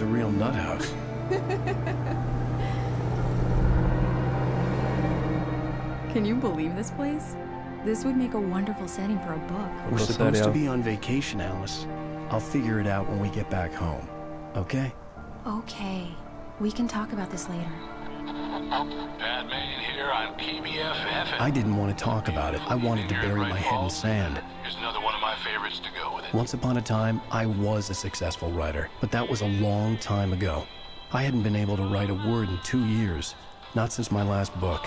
was a real nut house. Can you believe this place? This would make a wonderful setting for a book. We're supposed to be on vacation, Alice. I'll figure it out when we get back home. Okay? Okay, we can talk about this later. I didn't want to talk about it. I wanted to bury my head in sand. Here's another one of my favorites to go with it. Once upon a time, I was a successful writer, but that was a long time ago. I hadn't been able to write a word in two years, not since my last book.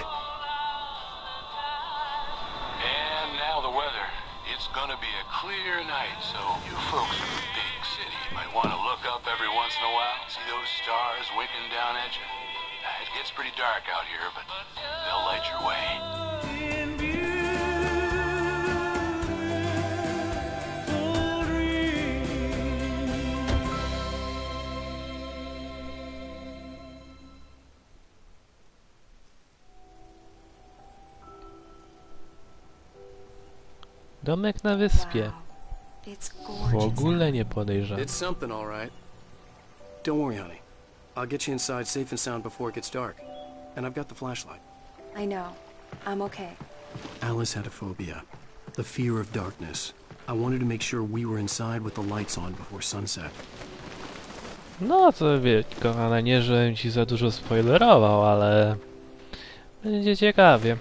Domek na wyspie. W ogóle nie podejrzewam. It's something, all right. Don't worry, honey. I'll get you inside safe and sound before it gets dark. And I've got the flashlight. I know. I'm okay. Alice had a phobia, the fear of darkness. I wanted to make sure we were inside with the lights on before sunset. No to wie, kochana, nie żebym ci za dużo spoilerował, ale... Będzie ciekawie.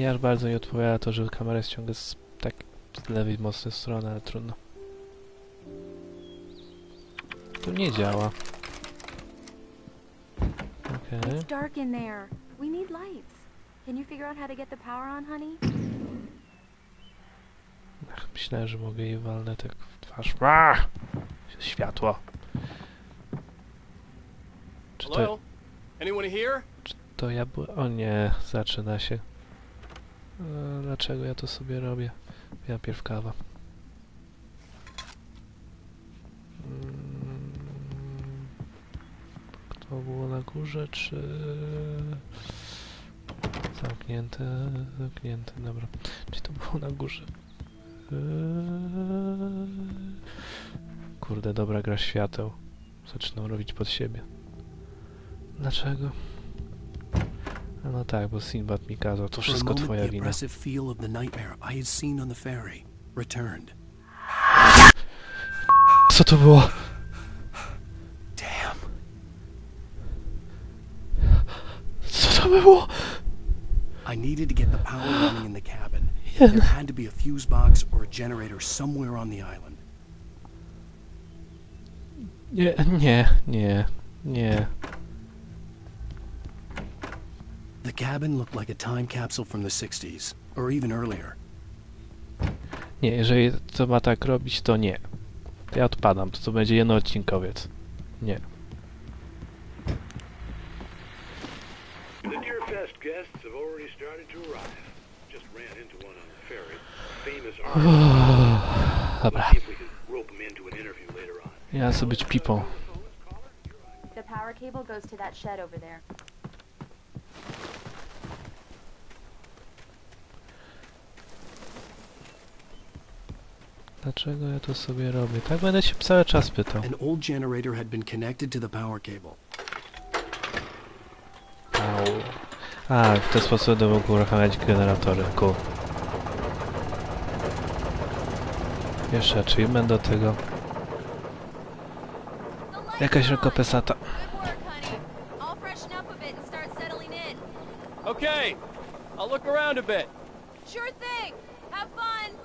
Ja aż bardzo nie odpowiada to, że kamera jest ciągle z, tak z lewej mocnej strony, ale trudno. Tu nie działa. Okej. It's dark in there. We need lights. Can you figure out how to get the power on, honey? Ach, Myślałem, że mogę jej walnę tak w twarz. Ach! Światło. Czy to, here? to ja byłem... O nie, zaczyna się. E, dlaczego ja to sobie robię? Ja pierw kawa. Mm, To było na górze, czy... Zamknięte, zamknięte, dobra. Czy to było na górze? Eee... Kurde, dobra gra świateł. Zaczynam robić pod siebie. Dlaczego? No tak, bo Sinbad mi kazał. To wszystko twoja wina. oppressive feel of the nightmare I had seen on the ferry returned. Co to było? Damn. Co to było? I needed to get the power running in the cabin. There had to be a fuse box or a generator somewhere on the island. Nie, nie, nie, nie. Cabin looked like a time capsule from the 60s, or even earlier. Nie, jeżeli to ma tak robić, to nie. To ja odpadam, to, to będzie jednoodcinkowiec. Nie. The Deerfest guests have already started to arrive. Just ran into one on the ferry. Famous artist. Dobra, See if we can rope him into an interview later on. ja chcę być pipą. The power cable goes to that shed over there. Dlaczego ja to sobie robię? Tak będę się cały czas pytał. An old generator had been connected to the power cable. Au. A, w ten sposób będę mógł uruchamiać generatory. Cool. Jeszcze achievement do tego. Jakaś rękopesata. Good work, honey. I'll freshen up a bit and start settling in. Okay, I'll look around a bit. Sure thing. Have fun.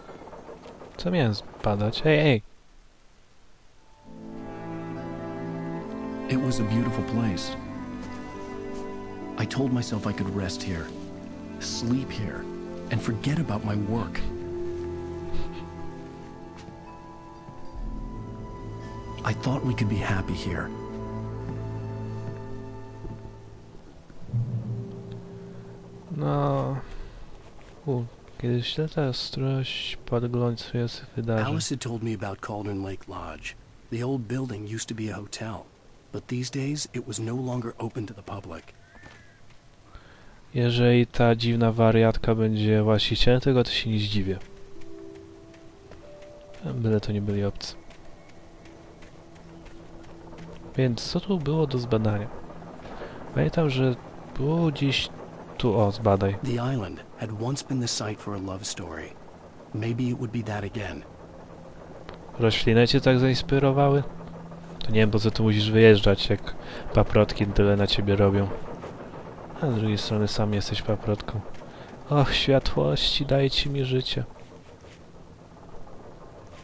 Co miałem spadać? Ej, ej. It was a beautiful place. I told myself I could rest here, sleep here, and forget about my work. I thought we could be happy here. No... U, kiedyś śledza ostrość podglądających wydarzeń. Alice had told me about Cauldron Lake Lodge. The old building used to be a hotel, but these days it was no longer open to the public. Jeżeli ta dziwna wariatka będzie właścicielem tego, to się nie zdziwię. Byle to nie byli obcy. Więc co tu było do zbadania? Pamiętam, że było gdzieś tu, o, zbadaj. The island had once been the site for a love story. Maybe it would be that again. Rośliny cię tak zainspirowały? To nie wiem, po co tu musisz wyjeżdżać, jak paprotki tyle na ciebie robią. A z drugiej strony sam jesteś paprotką. Och, światłości, dajcie mi życie.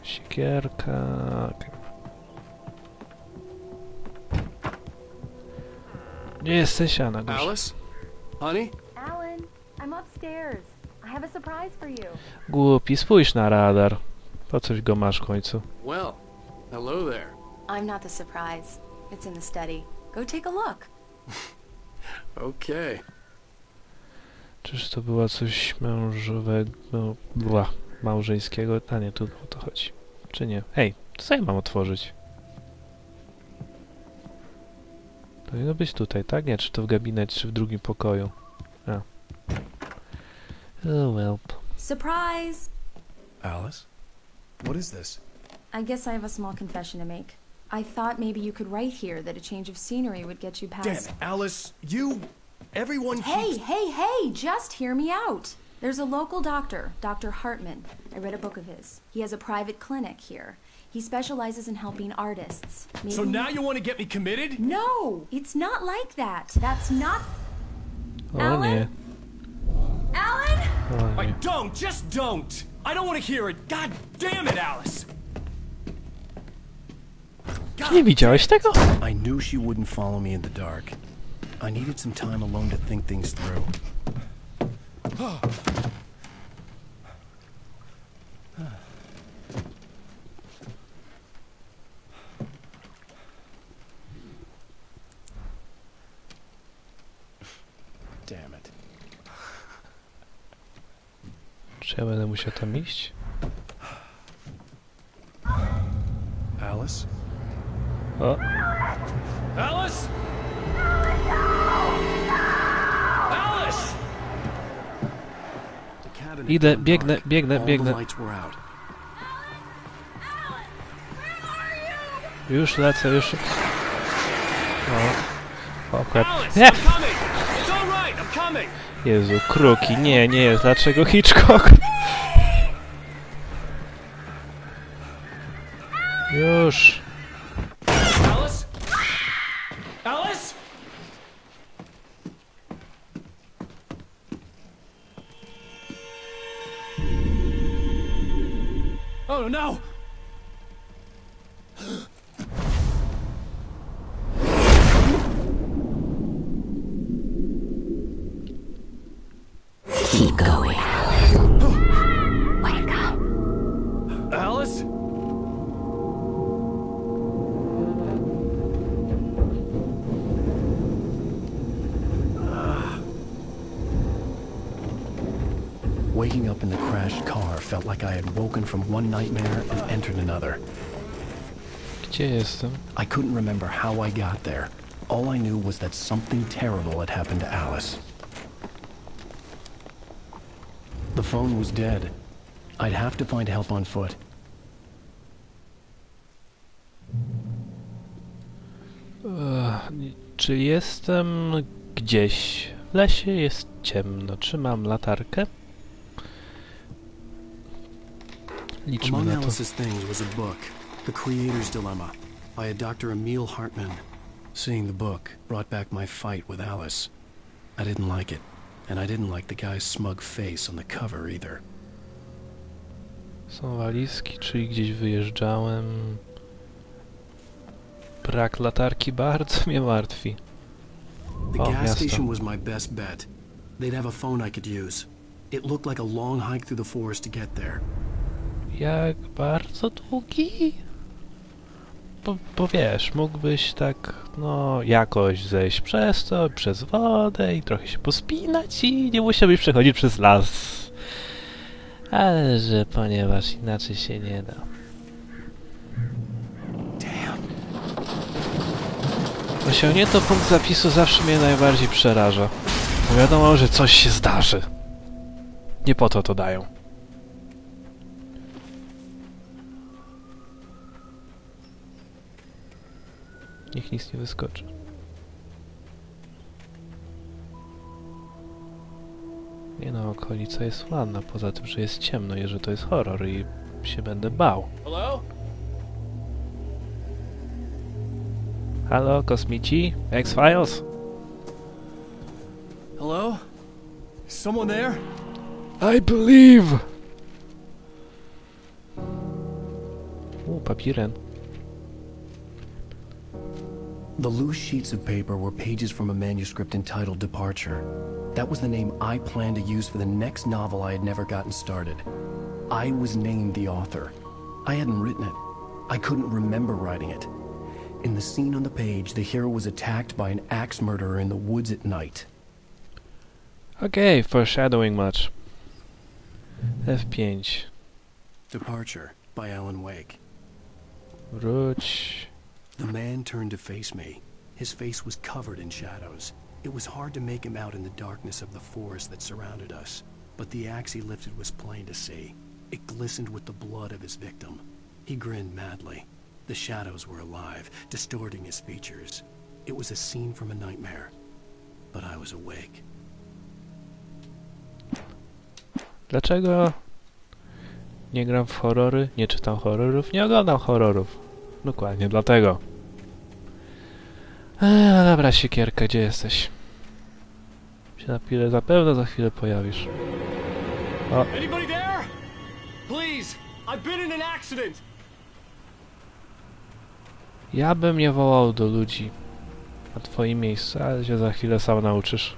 Siekierka... Gdzie jesteś? Alice? Honey? I'm upstairs. I have a surprise for you. Głupi, spójrz na radar. Po coś go masz w końcu? Well, hello there. I'm not the surprise. It's in the study. Go take a look. Okay. Czyż to było coś mężowego, bła, małżeńskiego? A nie, tu o to chodzi. Czy nie? Hej, co ja mam otworzyć? Powinno być tutaj, tak? Nie, czy to w gabinecie, czy w drugim pokoju? A. Oh well. Surprise! Alice? What is this? I guess I have a small confession to make. I thought maybe you could write here that a change of scenery would get you past. Damn Alice. You... Everyone Hey, keeps... hey, hey! Just hear me out. There's a local doctor, Dr. Hartman. I read a book of his. He has a private clinic here. He specializes in helping artists. So Maybe- now you want to get me committed? No, it's not like that. That's not. Oh, o Alan? nie, Alan! I don't. Just don't. I don't want to hear it. God damn it, Alice. Nie widziałeś tego? I knew she wouldn't follow me in the dark. I needed some time alone to think things through. Oh, musiał tam iść? Alice? O, Alice? Idę, biegnę, biegnę, biegnę. Już lecę, już... O, akurat... Alice, Nie! Jezu, kruki, nie, nie. Dlaczego Hitchcock? Już. Waking up in the crashed car felt like I had woken from one nightmare and entered another. Gdzie jestem? I couldn't remember how I got there. All I knew was that something terrible had happened to Alice. The phone was dead. I'd have to find help on foot. Czy jestem gdzieś? W lesie jest ciemno. Czy mam latarkę? Liczmy Among na to. Alice's things was a book, The Creator's Dilemma, by a Dr. Emil Hartman. Seeing the book brought back my fight with Alice. I didn't like it, and I didn't like the guy's smug face on the cover either. Są walizki, czyli gdzieś wyjeżdżałem. Brak latarki bardzo mnie martwi. The gas station was my best bet. They'd have a phone I could use. It looked like a long hike through the forest to get there. Jak bardzo długi? Bo, bo wiesz, mógłbyś tak, no, jakoś zejść przez to, przez wodę i trochę się pospinać i nie musiałbyś przechodzić przez las. Ale że ponieważ inaczej się nie da. Osiągnięto punkt zapisu zawsze mnie najbardziej przeraża. Bo wiadomo, że coś się zdarzy. Nie po to to dają. Niech nic nie wyskoczy. Nie no, okolica jest ładna, poza tym, że jest ciemno i że to jest horror i się będę bał. Hello? Halo, kosmici? X-Files? Hello? Someone there? I believe! U, papiren. The loose sheets of paper were pages from a manuscript entitled Departure. That was the name I planned to use for the next novel I had never gotten started. I was named the author. I hadn't written it. I couldn't remember writing it. In the scene on the page, the hero was attacked by an axe murderer in the woods at night. Okay, foreshadowing much. F5. Departure by Alan Wake. Wróć. The man turned to face me. His face was covered in shadows. It was hard to make him out in the darkness of the forest that surrounded us, but the axe he lifted was plain to see. It glistened with the blood of his victim. He grinned madly. The shadows were alive, distorting his features. It was a scene from a nightmare, but I was awake. Dlaczego nie gram w horrory, nie czytam horrorów, nie oglądam horrorów? Dokładnie dlatego. Eee, no dobra, siekierka, gdzie jesteś? Się napilę, zapewne za chwilę pojawisz. Anybody there? Please, I've been in an accident. Ja bym nie wołał do ludzi na twoim miejscu, ale się za chwilę sam nauczysz.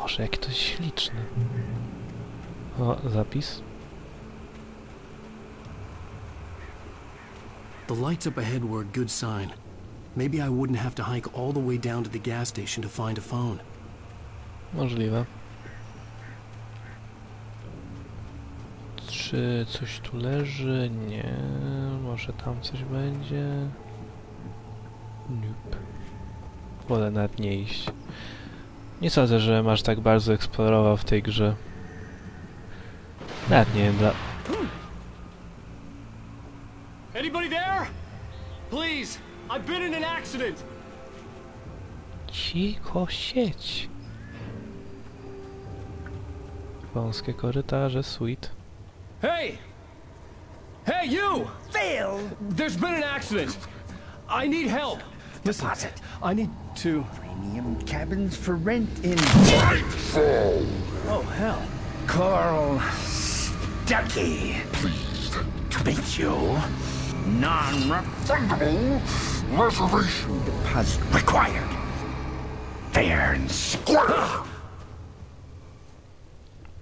Boże, jaki to jest śliczny. O, zapis. The lights up ahead were a good sign. Maybe I wouldn't have to hike all the way down to the gas station to find a phone. Możliwe. Czy coś tu leży? Nie. Może tam coś będzie? Nope. Wolę nawet nie iść. Nie sądzę, że masz tak bardzo eksplorował w tej grze. Nawet nie wiem dla... I've been in an accident. Cicho sieć. Wąskie korytarze, sweet. Hey! Hey, you! Phil! There's been an accident. I need help. Listen, I need to... Premium cabins for rent in Nightfall! Oh, hell. Coral Stucky. Pleased to meet you. Non-refundable reservation deposit required. Fair and square.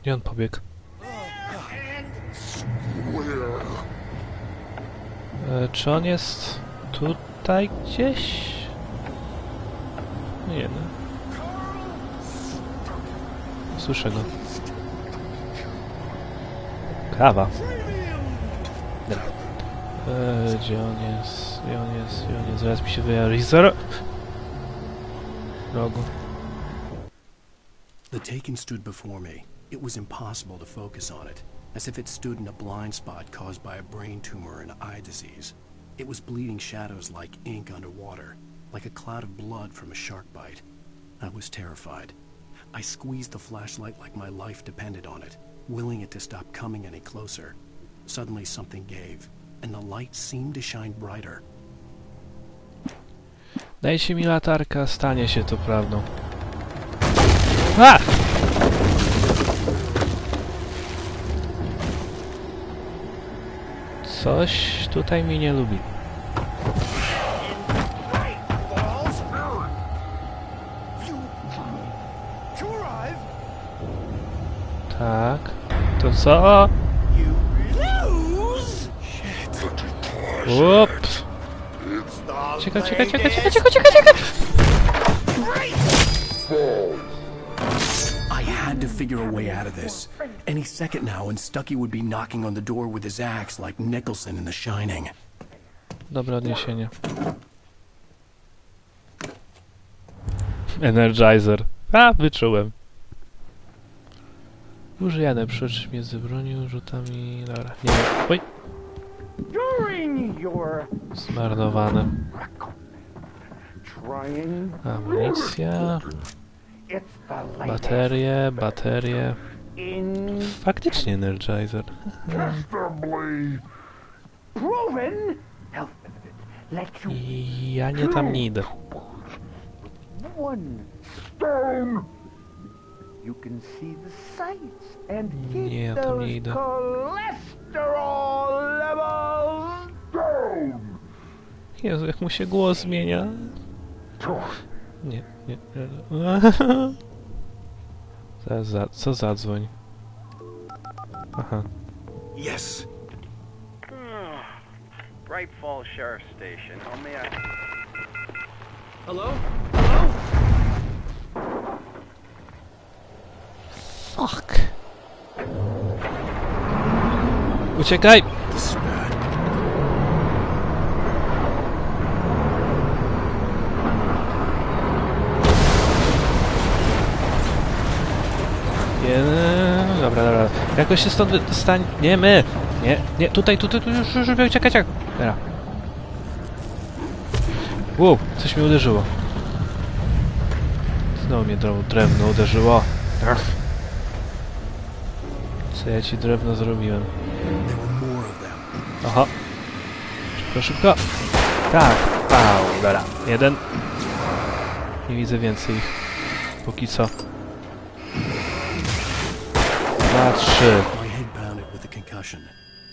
Gdzie on pobiegł? E, czy on jest tutaj gdzieś? Nie no. Słyszę go. Kawa. Dobra. E, gdzie on jest? Gdzie on jest? Gdzie on jest? Zaraz mi się wyjawi. Zero... Rogu. The Taken stood before me. It was impossible to focus on it, as if it stood in a blind spot caused by a brain tumor and eye disease. It was bleeding shadows like ink underwater, like a cloud of blood from a shark bite. I was terrified. I squeezed the flashlight like my life depended on it, willing it to stop coming any closer. Suddenly something gave, and the light seemed to shine brighter. Dajcie mi latarka, stanie się to prawdą. A! Coś tutaj mi nie lubi. Tak. To co? Ups. Cieka, cieka, cieka, cieka, cieka, cieka, cieka! I had to figure a way out of this. Any second now, and Stucky would be knocking on the door with his axe like Nicholson in The Shining. Dobre odniesienie. Energizer. A, wyczułem. Użyjane przy między bronią, rzutami... Dobra, nie. Oj! Trying. Amunicja, baterie, baterie. Faktycznie Energizer. I ja nie tam nie idę. Nie, ja tam nie idę. Cholesterol levels down. Jezu, jak mu się głos zmienia. Nie, nie. nie. Zaraz, za, co zadzwoń? Aha. Yes! Bright Falls Sheriff Station. How may I... Hello? Hello? Fuck. Uciekaj! Bad. Nie, dobra, dobra. Jakoś się stąd dostaniemy. Nie, nie, tutaj, tutaj, tu już, już, już, uciekać, jak. Dobra. Wow, coś mnie uderzyło. Znowu mnie drewno, uderzyło. Co ja ci drewno zrobiłem? Szybko, szybko. Tak. Au, dobra. Jeden. Nie widzę więcej ich. Póki co. Dwa, trzy.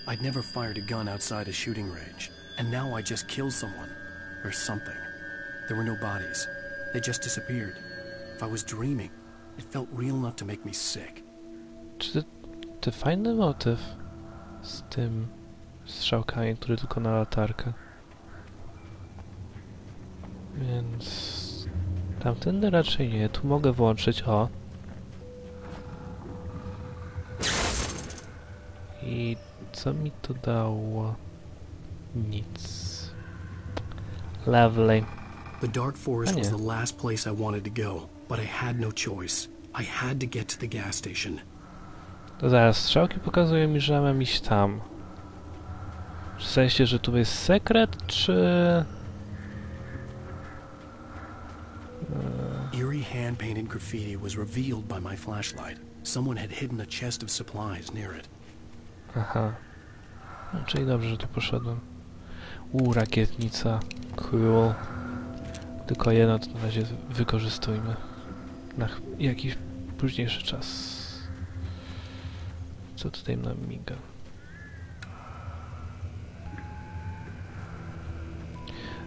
I'd never fired a gun outside a shooting range, and now I just killed someone. Or something. There were no bodies. They just disappeared. If I was dreaming, it felt real enough to make me sick. Czy to, to fajny motyw z tym strzałkami, który tylko na latarkę. Więc tamtędy raczej nie. Tu mogę włączyć o. I co mi to dało? Nic. Lovely. The Dark Forest was the last place I wanted to go, but I had no choice. I had to get to the gas station. To zaraz, strzałki pokazują mi, że mam iść tam. W sensie, że tu jest sekret, czy... Eerie hand-painted graffiti was revealed by my flashlight. Someone had hidden a chest of supplies near it. Aha. No, czyli dobrze, że tu poszedłem. U, rakietnica. Cool. Tylko jedno to na razie wykorzystujmy. Na jakiś późniejszy czas. Co tutaj nam miga?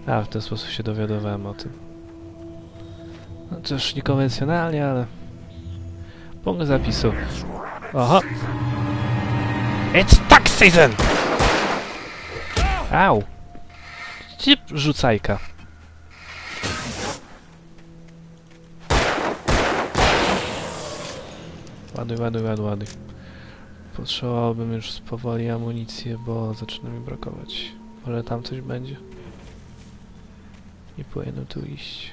A, w ten sposób się dowiadywałem o tym. No, też niekonwencjonalnie, ale... Punkt zapisu. Aha! It's tax season! Au! Ci rzucajka. Ładuj, ładuj, ładuj, ładuj. Potrzebowałbym już powoli amunicję, bo zaczyna mi brakować. Może tam coś będzie? Nie powinienem tu iść.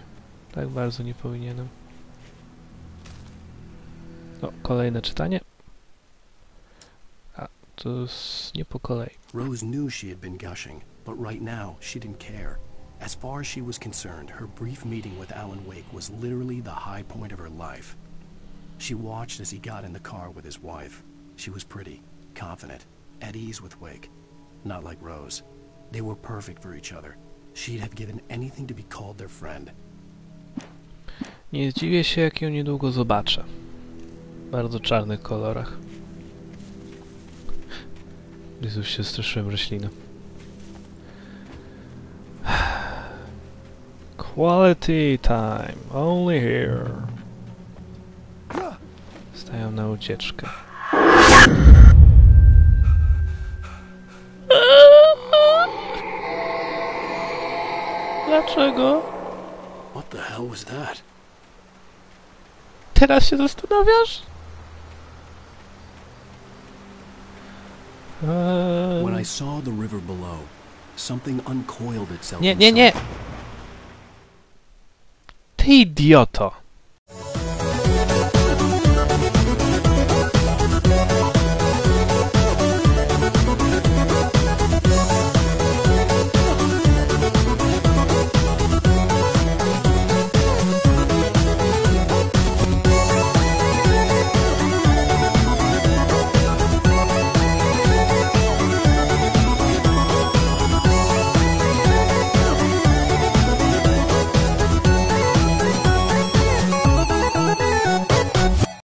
Tak bardzo nie powinienem. Kolejne czytanie. A, to jest nie po kolei. Rose knew she had been gushing, but right now she didn't care. As far as she was concerned, her brief meeting with Alan Wake was literally the high point of her life. She watched as he got in the car with his wife. She was pretty, confident, at ease with Wake. Not like Rose. They were perfect for each other. She'd have given anything to be called their friend. Nie zdziwię się, jak ją niedługo zobaczę. W bardzo czarnych kolorach. Jezus, się straszyłem rośliny. Quality time, only here. Stają na ucieczkę. Dlaczego? What the hell was that? Teraz się zastanawiasz? When I Eee, saw the river below, something uncoiled itself Nie, nie, nie! Ty idioto!